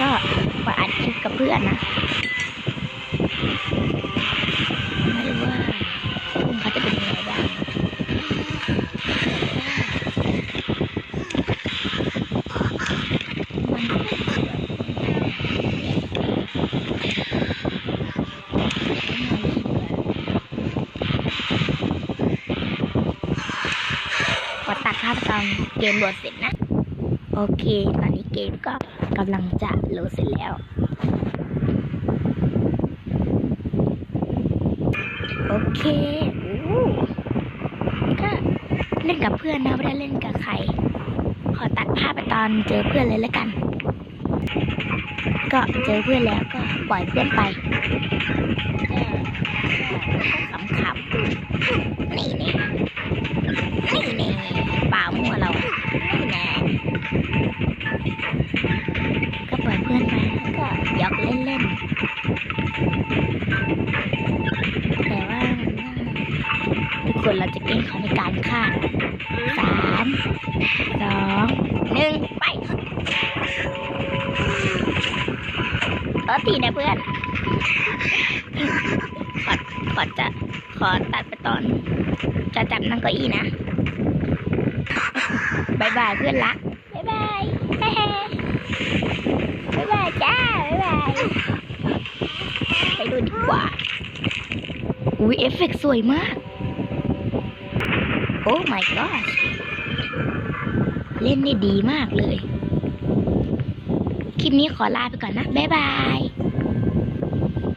ก็มาอัดคลิปกับเพื่อนนะ ไม่รู้ว่าพวกเขาจะเป็นยังไงบ้างมันขอตัดภาพตอนเกมโหลดเสร็จนะ โอเค ตอนนี้เกมก็กำลังจะโหลดเสร็จแล้ว โอเคอู้ก็เล่นกับเพื่อนนะไม่ได้เล่นกับใคร ขอตัดภาพไปตอนเจอเพื่อนเลยแล้วกัน ก็เจอเพื่อนแล้วก็ปล่อยเพื่อนไป ทุกคนเราจะเก่งเขาในการฆ่าสามสองหนึ่งไปขอทีนะเพื่อน ขอขอจะขอตัดไปตอน จะจับนั่งเก้าอี้นะบายบายเพื่อนรักบายบายบายบายจ้าบายบายไปดูดีกว่า อุ้ยเอฟเฟกสวยมาก โอ้ my god เล่นได้ดีมากเลย คลิปนี้ขอลาไปก่อนนะ บ๊ายบาย